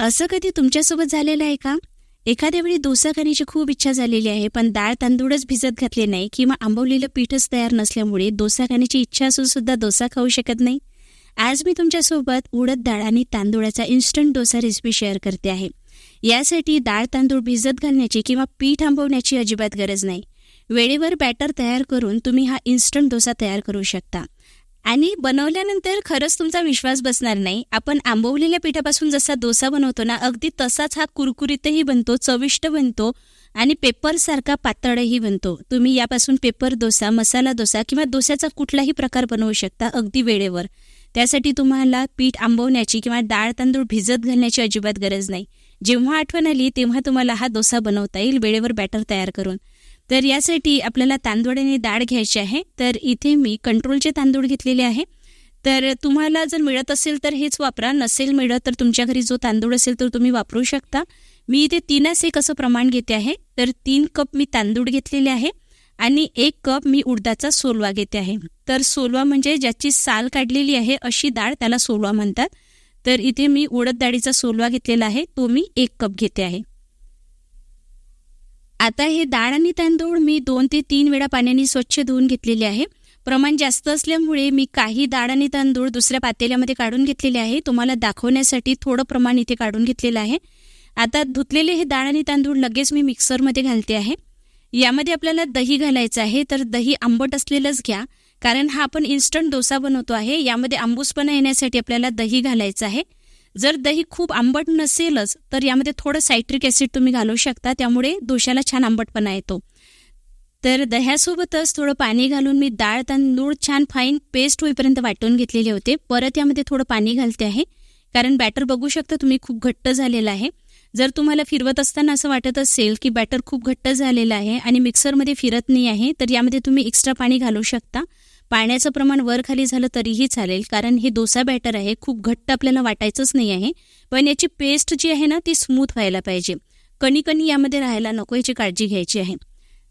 असं कधी तुमच्यासोबत झालेलं आहे का? एखाद्या वेळी डोसा खाण्याची खूप इच्छा झालेली आहे पण डाळ तांदूळच भिजत घातले नाही किंवा आंबवलेलं पीठच तयार नसल्यामुळे डोसा खाण्याची इच्छा असून सुद्धा डोसा खाऊ शकत नाही? आज मी तुमच्यासोबत उडद डाळ आणि तांदूळाचा इन्स्टंट डोसा रेसिपी शेअर करते आहे. यासाठी डाळ तांदूळ भिजत घालण्याची किंवा पीठ आंबवण्याची अजिबात गरज नाही. वेळेवर बॅटर तयार करून तुम्ही हा इन्स्टंट डोसा तयार करू शकता. आणि बनवल्यानंतर खरंच तुमचा विश्वास बसणार नाही. आपण आंबवलेल्या पिठापासून जसा डोसा बनवतो ना अगदी तसाच हा कुरकुरीतही बनतो चविष्ट बनतो आणि पेपरसारखा पातळही बनतो. तुम्ही यापासून पेपर डोसा मसाला डोसा किंवा डोस्याचा कुठलाही प्रकार बनवू शकता अगदी वेळेवर. त्यासाठी तुम्हाला पीठ आंबवण्याची किंवा डाळ तांदूळ भिजत घालण्याची अजिबात गरज नाही. जेव्हा आठवण आली तेव्हा तुम्हाला हा डोसा बनवता येईल वेळेवर बॅटर तयार करून. तर यासाठी आपल्याला तांदूळ आणि डाळ घ्यायची आहे. तर इथे मी कंट्रोलचे तांदूळ घेतलेले आहे. तर तुम्हाला जर मिळत असेल तर हेच वापरा. नसेल मिळत तर तुमच्या घरी जो तांदूळ असेल तर तुम्ही वापरू शकता. मी इथे तीनच एक असं प्रमाण घेते आहे. तर तीन कप मी तांदूळ घेतलेले आहे. आणि एक कप मी उडदाचा सोलवा घेते आहे. तर सोलवा म्हणजे ज्याची साल काढलेली आहे अशी डाळ त्याला सोलवा म्हणतात. तर इथे मी उडद डाळीचा सोलवा घेतलेला आहे. तो मी एक कप घेते आहे. आता हे डाळ आणि तांदूळ मी दोन ते तीन वेळा पाण्याने स्वच्छ धुवून घेतलेले आहे. प्रमाण जास्त असल्यामुळे मी काही डाळ आणि तांदूळ दुसऱ्या पातेल्यामध्ये काढून घेतलेले आहे. तुम्हाला दाखवण्यासाठी थोडं प्रमाण इथे काढून घेतलेलं आहे. आता धुतलेले हे डाळ आणि तांदूळ लगेच मी मिक्सरमध्ये घालते आहे. यामध्ये आपल्याला दही घालायचं आहे तर दही आंबट असलेलंच घ्या. कारण हा आपण इन्स्टंट डोसा बनवतो आहे. यामध्ये आंबूसपणा येण्यासाठी आपल्याला दही घालायचं आहे. जर दही खूप आंबट नसेलच तर यामध्ये थोडं सायट्रिक ॲसिड तुम्ही घालू शकता त्यामुळे दोशाला छान आंबटपणा येतो. तर दह्यासोबतच थोडं पाणी घालून मी डाळ तांदूळ छान फाईन पेस्ट होईपर्यंत वाटून घेतलेले होते. परत यामध्ये थोडं पाणी घालते आहे. कारण बॅटर बघू शकता तुम्ही खूप घट्ट झालेलं आहे. जर तुम्हाला फिरवत असताना असं वाटत असेल की बॅटर खूप घट्ट झालेलं आहे आणि मिक्सरमध्ये फिरत नाही आहे तर यामध्ये तुम्ही एक्स्ट्रा पाणी घालू शकता. पाण्याचं प्रमाण वर खाली झालं तरीही चालेल कारण हे डोसा बॅटर आहे खूप घट्ट आपल्याला वाटायचंच नाही आहे. पण याची पेस्ट जी आहे ना ती स्मूथ व्हायला पाहिजे. कणीकणी यामध्ये राहायला नको याची काळजी घ्यायची आहे.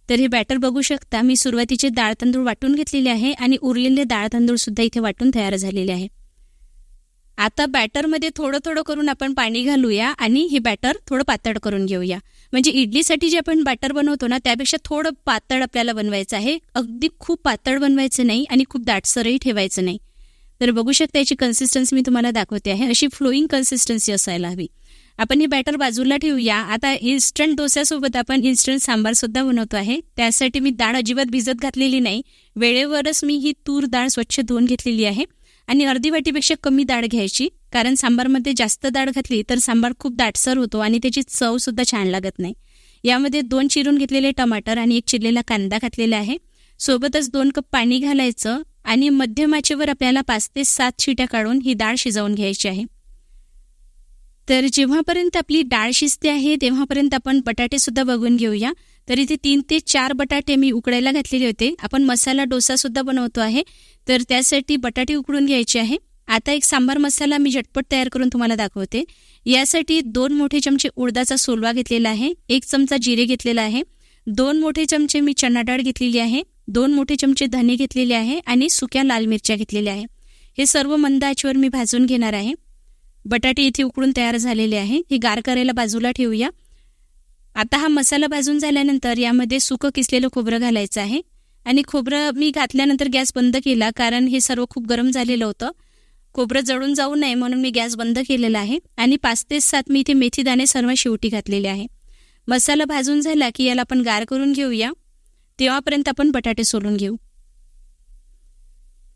तर हे बॅटर बघू शकता मी सुरुवातीचे डाळ तांदूळ वाटून घेतलेले आहे आणि उरलेले डाळ तांदूळ सुद्धा इथे वाटून तयार झालेले आहे. आता बॅटरमध्ये थोडं थोडं करून आपण पाणी घालूया आणि हे बॅटर थोडं पातळ करून घेऊया. म्हणजे इडलीसाठी जे आपण बॅटर बनवतो ना त्यापेक्षा थोडं पातळ आपल्याला बनवायचं आहे. अगदी खूप पातळ बनवायचं नाही आणि खूप दाटसरही ठेवायचं नाही. तर बघू शकता याची कन्सिस्टन्सी मी तुम्हाला दाखवते आहे. अशी फ्लोईंग कन्सिस्टन्सी असायला हवी. आपण हे बॅटर बाजूला ठेवूया. आता इन्स्टंट डोस्यासोबत आपण इन्स्टंट सांबार सुद्धा बनवतो आहे. त्यासाठी मी डाळ अजिबात भिजत घातलेली नाही. वेळेवरच मी ही तूर डाळ स्वच्छ धुवून घेतलेली आहे. आणि अर्धी वाटीपेक्षा कमी डाळ घ्यायची कारण सांबारमध्ये जास्त डाळ घातली तर सांबार खूप दाटसर होतो आणि त्याची चव सुद्धा छान लागत नाही. यामध्ये दोन चिरून घेतलेले टमाटर आणि एक चिरलेला कांदा घातलेला आहे. सोबतच दोन कप पाणी घालायचं आणि मध्यमाचेवर आपल्याला पाच ते सात शिट्या काढून ही डाळ शिजवून घ्यायची आहे. तर जेव्हापर्यंत आपली डाळ शिजते आहे तेव्हापर्यंत आपण बटाटे सुद्धा बघून घेऊया. तर इथे तीन ते चार बटाटे मी उकडायला घातलेले होते. आपण मसाला डोसा सुद्धा बनवतो आहे. तर त्यासाठी बटाटे उकडून घ्यायचे आहे. आता एक सांबार मसाला मी झटपट तयार करून तुम्हाला दाखवते. यासाठी दोन मोठे चमचे उडदाचा सोलवा घेतलेला आहे. एक चमचा जिरे घेतलेला आहे. दोन मोठे चमचे मी चणा डाळ घेतलेली आहे. दोन मोठे चमचे धने घेतलेले आहे आणि सुक्या लाल मिरच्या घेतलेल्या आहे. हे सर्व मंद आचवर मी भाजून घेणार आहे. बटाटे इथे उकडून तयार झालेले आहे. हे गार करायला बाजूला ठेवूया. आता हा मसाला भाजून झाल्यानंतर यामध्ये सुकं किसलेलं खोबरं घालायचं आहे. आणि खोबरं मी घातल्यानंतर गॅस बंद केला कारण हे सर्व खूप गरम झालेलं होतं. खोबरं जळून जाऊ नये म्हणून मी गॅस बंद केलेला आहे. आणि पाच ते सात मी इथे मेथी दाणे सर्व शेवटी घातलेले आहे. मसाला भाजून झाला की याला आपण गार करून घेऊया. तेव्हापर्यंत आपण बटाटे सोलून घेऊ.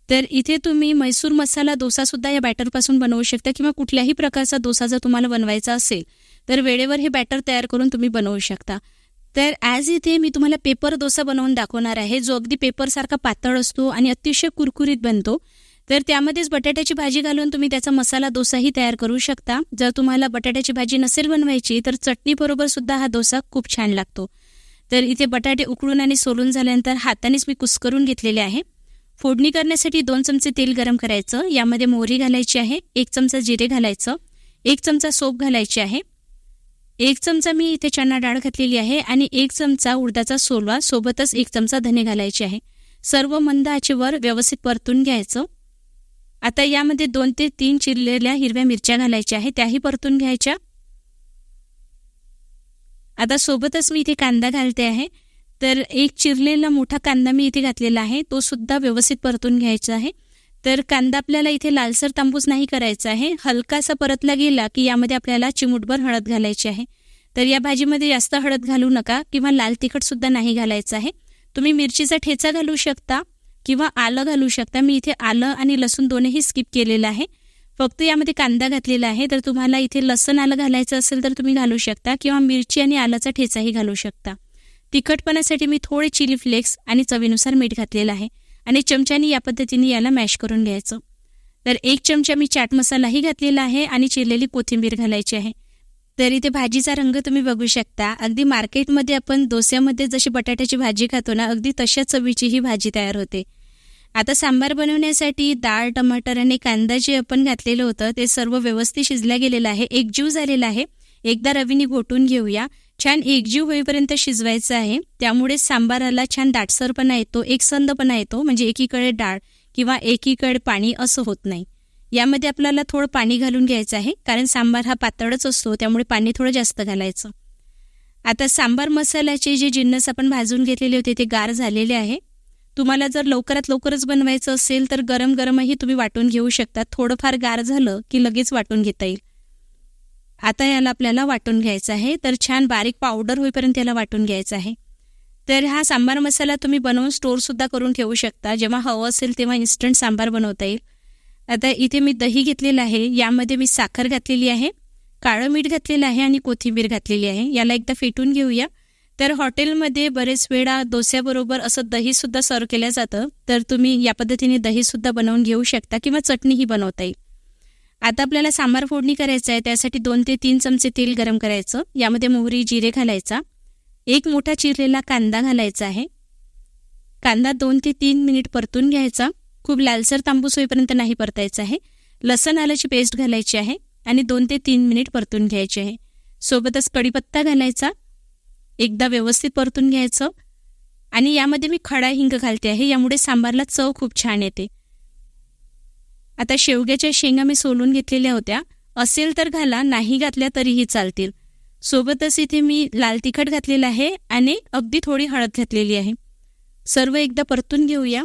तर इथे तुम्ही मैसूर मसाला डोसा सुद्धा या बॅटरपासून बनवू शकता किंवा कुठल्याही प्रकारचा डोसा जर तुम्हाला बनवायचा असेल तर वेळेवर हे बॅटर तयार करून तुम्ही बनवू शकता. तर ॲज इथे मी तुम्हाला पेपर डोसा बनवून दाखवणार आहे. जो अगदी पेपरसारखा पातळ असतो आणि अतिशय कुरकुरीत बनतो. तर त्यामध्येच बटाट्याची भाजी घालून तुम्ही त्याचा मसाला डोसाही तयार करू शकता. जर तुम्हाला बटाट्याची भाजी नसेल बनवायची तर चटणीबरोबर सुद्धा हा डोसा खूप छान लागतो. तर इथे बटाटे उकळून आणि सोलून झाल्यानंतर हातानेच मी कुस्करून घेतलेले आहे. फोडणी करण्यासाठी दोन चमचे तेल गरम करायचं. यामध्ये मोहरी घालायची आहे एक चमचा जिरे घालायचं एक चमचा सोप घालायची आहे. एक चमचा मी इथे चणा डाळ घातलेली आहे आणि एक चमचा उडदाचा सोलवा सोबतच एक चमचा धने घालायचे आहे. सर्व मंद आचेवर व्यवस्थित परतून घ्यायचं. आता यामध्ये दोन ते तीन चिरलेल्या हिरव्या मिरच्या घालायच्या आहे त्याही परतून घ्यायच्या. आता सोबतच मी इथे कांदा घालते आहे. तर एक चिरलेला मोठा कांदा मी इथे घातलेला आहे तो सुद्धा व्यवस्थित परतून घ्यायचा आहे. तर कांदा आपल्याला इथे लालसर तांबूस नाही करायचा आहे. हलकासा परतला गेला की यामध्ये आपल्याला चिमूटभर हळद घालायची आहे. तर या भाजीमध्ये जास्त हळद घालू नका किंवा लाल तिखटसुद्धा नाही घालायचं आहे. तुम्ही मिरचीचा ठेचा घालू शकता किंवा आलं घालू शकता. मी इथे आलं आणि लसूण दोन्ही स्किप केलेलं आहे. फक्त यामध्ये कांदा घातलेला आहे. तर तुम्हाला इथे लसण आलं घालायचं असेल तर तुम्ही घालू शकता किंवा मिरची आणि आलाचा ठेचाही घालू शकता. तिखटपणासाठी मी थोडे चिली फ्लेक्स आणि चवीनुसार मीठ घातलेलं आहे. आणि चमच्याने या पद्धतीने याला मॅश करून घ्यायचं. तर एक चमचा मी चाट मसालाही घातलेला आहे आणि चिरलेली कोथिंबीर घालायची आहे. तर इथे भाजीचा रंग तुम्ही बघू शकता. अगदी मार्केटमध्ये आपण डोस्यामध्ये जशी बटाट्याची भाजी खातो ना अगदी तशा चवीची ही भाजी तयार होते. आता सांबार बनवण्यासाठी डाळ टमाटर आणि कांदा जे आपण घातलेलं होतं ते सर्व व्यवस्थित शिजल्या गेलेलं आहे. एकजीव झालेला आहे. एकदा रवीने घोटून घेऊया. छान एकजीव होईपर्यंत शिजवायचं आहे. त्यामुळे सांबाराला छान दाटसरपणा येतो एकसंदपणा येतो म्हणजे एकीकडे डाळ किंवा एकीकडे पाणी असं होत नाही. यामध्ये आपल्याला थोडं पाणी घालून घ्यायचं आहे कारण सांबार हा पातळच असतो त्यामुळे पाणी थोडं जास्त घालायचं. आता सांबार मसाल्याचे जे जिन्नस आपण भाजून घेतलेले होते ते गार झालेले आहे. तुम्हाला जर लवकरात लवकरच बनवायचं असेल तर गरम गरमही तुम्ही वाटून घेऊ शकता. थोडंफार गार झालं की लगेच वाटून घेता येईल. आता याला आपल्याला वाटून घ्यायचं आहे. तर छान बारीक पावडर होईपर्यंत याला वाटून घ्यायचं आहे. तर हा सांबार मसाला तुम्ही बनवून स्टोअरसुद्धा करून ठेवू शकता. जेव्हा हवं असेल तेव्हा इन्स्टंट सांबार बनवता येईल. आता इथे मी दही घेतलेलं आहे. यामध्ये मी साखर घातलेली आहे काळं मीठ घातलेलं आहे आणि कोथिंबीर घातलेली आहे. याला एकदा फेटून घेऊया. तर हॉटेलमध्ये बरेच वेळा डोस्याबरोबर असं दहीसुद्धा सर्व केलं जातं. तर तुम्ही या पद्धतीने दहीसुद्धा बनवून घेऊ शकता किंवा चटणीही बनवता येईल. आता आपल्याला सांबार फोडणी करायचं आहे त्यासाठी दोन ते तीन चमचे तेल गरम करायचं. यामध्ये मोहरी जिरे घालायचा. एक मोठा चिरलेला कांदा घालायचा आहे. कांदा दोन ते तीन मिनिट परतून घ्यायचा. खूप लालसर तांबूस होईपर्यंत नाही परतायचं आहे. लसण आल्याची पेस्ट घालायची आहे आणि दोन ते तीन मिनिट परतून घ्यायची आहे. सोबतच कढीपत्ता घालायचा. एकदा व्यवस्थित परतून घ्यायचं. आणि यामध्ये मी खडा हिंग घालते आहे. यामुळे सांबारला चव खूप छान येते. आता शेवग्याच्या शेंगा मी सोलून घेतलेल्या होत्या. असेल तर घाला नाही घातल्या तरीही चालतील. सोबतच इथे मी लाल तिखट घातलेलं आहे आणि अगदी थोडी हळद घातलेली आहे. सर्व एकदा परतून घेऊया.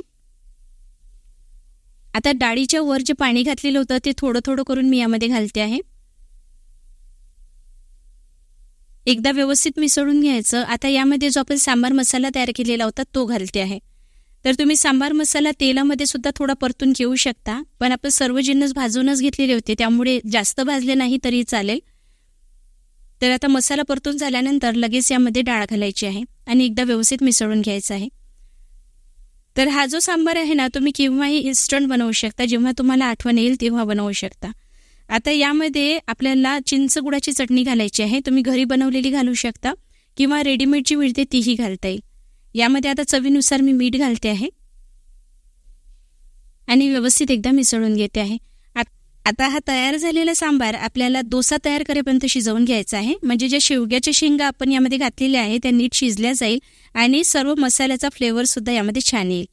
आता डाळीच्या वर जे पाणी घातलेलं होतं ते थोडं थोडं करून मी यामध्ये घालते आहे. एकदा व्यवस्थित मिसळून घ्यायचं. आता यामध्ये जो आपण सांबार मसाला तयार केलेला होता तो घालते आहे. तर तुम्ही सांबार मसाला तेलामध्ये सुद्धा थोडा परतून घेऊ शकता. पण आपण सर्व जिन्नस भाजूनच घेतलेले होते. त्यामुळे जास्त भाजले नाही तरी चालेल. तर आता मसाला परतून झाल्यानंतर लगेच यामध्ये डाळ घालायची आहे आणि एकदा व्यवस्थित मिसळून घ्यायचं आहे. तर हा जो सांबार आहे ना तुम्ही केव्हाही इन्स्टंट बनवू शकता. जेव्हा तुम्हाला आठवण येईल तेव्हा बनवू शकता. आता यामध्ये आपल्याला चिंचगुडाची चटणी घालायची आहे. तुम्ही घरी बनवलेली घालू शकता किंवा रेडीमेडची मिळते तीही घालता येईल. यामध्ये आता चवीनुसार मी मीठ घालते आहे. आणि व्यवस्थित एकदा मिसळून घेते आहे. आता हा तयार झालेला सांबार आपल्याला डोसा तयार करेपर्यंत शिजवून घ्यायचा आहे. म्हणजे ज्या शेवग्याच्या शेंगा आपण यामध्ये घातलेल्या आहे त्या नीट शिजल्या जाईल आणि सर्व मसाल्याचा फ्लेवर सुद्धा यामध्ये छान येईल.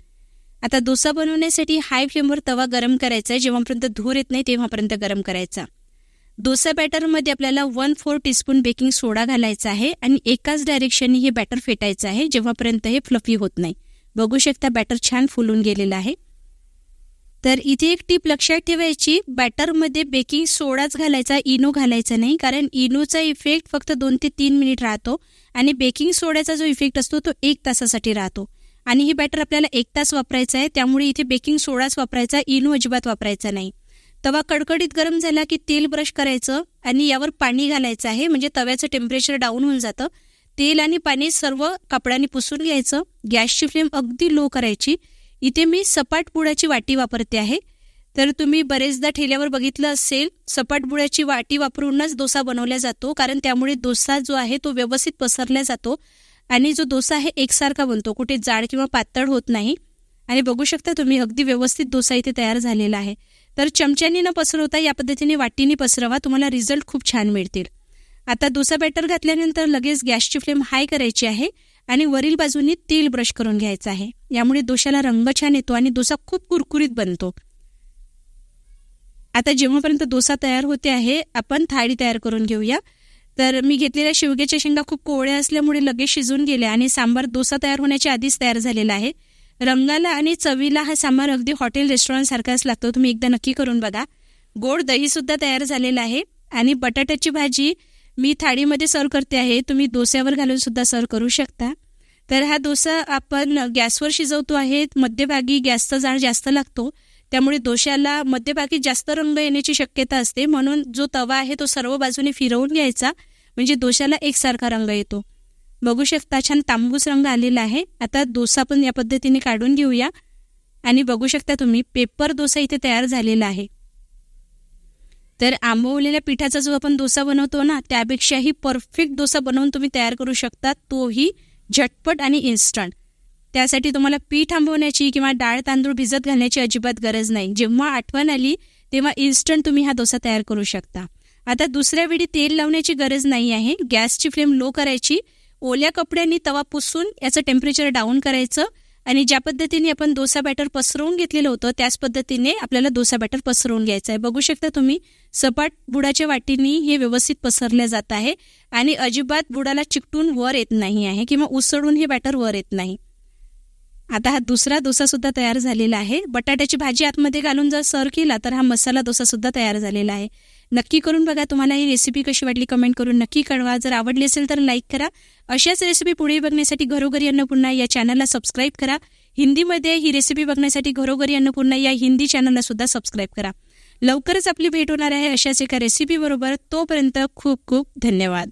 आता डोसा बनवण्यासाठी हाय फ्लेमवर तवा गरम करायचा आहे. जेव्हापर्यंत धूर येत नाही तेव्हापर्यंत गरम करायचा. डोसा बॅटरमध्ये आपल्याला one four teaspoon baking soda घालायचा आहे आणि एकाच डायरेक्शनने हे बॅटर फेटायचं आहे जेव्हापर्यंत हे फ्लफी होत नाही. बघू शकता बॅटर छान फुलून गेलेलं आहे. तर इथे एक टीप लक्षात ठेवायची बॅटरमध्ये बेकिंग सोडाच घालायचा इनो घालायचा नाही कारण इनोचा इफेक्ट फक्त दोन ते तीन मिनिट राहतो आणि बेकिंग सोड्याचा जो इफेक्ट असतो तो एक तासासाठी राहतो. आणि हे बॅटर आपल्याला एक तास वापरायचं आहे त्यामुळे इथे बेकिंग सोडाच वापरायचा इनो अजिबात वापरायचा नाही. तवा कडकडीत गरम झाला की तेल ब्रश करायचं आणि यावर पाणी घालायचं आहे. म्हणजे तव्याचं टेम्परेचर डाऊन होऊन जातं. तेल आणि पाणी सर्व कपड्याने पुसून घ्यायचं. गॅसची फ्लेम अगदी लो करायची. इथे मी सपाट बुडाची वाटी वापरते आहे. तर तुम्ही बरेचदा ठेल्यावर बघितलं असेल सपाट बुड्याची वाटी वापरूनच डोसा बनवला जातो. कारण त्यामुळे डोसा जो आहे तो व्यवस्थित पसरला जातो आणि जो डोसा आहे एकसारखा बनतो. कुठे जाड किंवा पातळ होत नाही. आणि बघू शकता तुम्ही अगदी व्यवस्थित डोसा इथे तयार झालेला आहे. तर चमच्यानी न पसरवता या पद्धतीने वाटीने पसरवा तुम्हाला रिझल्ट खूप छान मिळतील. आता दोसा बॅटर घातल्यानंतर लगेच गॅसची फ्लेम हाय करायची आहे आणि वरील बाजूनी तेल ब्रश करून घ्यायचं आहे. यामुळे दोशाला रंग छान येतो आणि दोसा खूप कुरकुरीत बनतो. आता जेव्हापर्यंत दोसा तयार होते आहे आपण थाळी तयार करून घेऊया. तर मी घेतलेल्या शेवग्याच्या शेंगा खूप कोवळ्या असल्यामुळे लगेच शिजून गेल्या आणि सांबार दोसा तयार होण्याच्या आधीच तयार झालेला आहे. रंगाला आणि चवीला हा सामान अगदी हॉटेल रेस्टॉरंटसारखाच लागतो. तुम्ही एकदा नक्की करून बघा. गोड दहीसुद्धा तयार झालेलं आहे. आणि बटाट्याची भाजी मी थाळीमध्ये सर्व करते आहे. तुम्ही डोस्यावर घालूनसुद्धा सर्व करू शकता. तर हा डोसा आपण गॅसवर शिजवतो आहे. मध्यभागी गॅसचा जाळ जास्त लागतो. त्यामुळे डोश्याला मध्यभागी जास्त रंग येण्याची शक्यता असते. म्हणून जो तवा आहे तो सर्व बाजूने फिरवून घ्यायचा. म्हणजे डोश्याला एकसारखा रंग येतो. बघू शकता छान तांबूस रंग आलेला आहे. आता डोसा पण या पद्धतीने काढून घेऊया. आणि बघू शकता तुम्ही पेपर डोसा इथे तयार झालेला आहे. तर आंबवलेल्या पिठाचा जो आपण डोसा बनवतो ना त्यापेक्षाही परफेक्ट डोसा बनवून तुम्ही तयार करू शकता. तोही झटपट आणि इन्स्टंट त्यासाठी तुम्हाला पीठ आंबवण्याची किंवा डाळ तांदूळ भिजत घालण्याची अजिबात गरज नाही. जेव्हा आठवण आली तेव्हा इन्स्टंट तुम्ही हा डोसा तयार करू शकता. आता दुसऱ्या वेळी तेल लावण्याची गरज नाही आहे. गॅसची फ्लेम लो करायची. ओल्या कपड्यांनी तवा पुसून याचं टेम्परेचर डाऊन करायचं आणि ज्या पद्धतीने आपण डोसा बॅटर पसरवून घेतलेलं होतं त्याच पद्धतीने आपल्याला डोसा बॅटर पसरवून घ्यायचं आहे. बघू शकता तुम्ही सपाट बुडाच्या वाटीनी हे व्यवस्थित पसरलं जात आहे आणि अजिबात बुडाला चिकटून वर येत नाही आहे किंवा उसळून हे बॅटर वर येत नाही. आता हा दुसरा डोसा सुद्धा तयार झालेला आहे. बटाट्याची भाजी आतमध्ये घालून जर सर्व केला तर हा मसाला डोसा सुद्धा तयार झालेला आहे. नक्की करून बघा तुम्हाला ही रेसिपी कशी वाटली कमेंट करून नक्की कळवा. जर आवडली असेल तर लाईक करा. अशाच रेसिपी पुढे बघण्यासाठी घरोघरी अन्नपूर्णा या चॅनलला सबस्क्राईब करा. हिंदीमध्ये ही रेसिपी बघण्यासाठी घरोघरी अन्नपूर्णा या हिंदी चॅनलला सुद्धा सबस्क्राईब करा. लवकरच आपली भेट होणार आहे अशाच एका रेसिपीबरोबर तोपर्यंत खूप खूप धन्यवाद.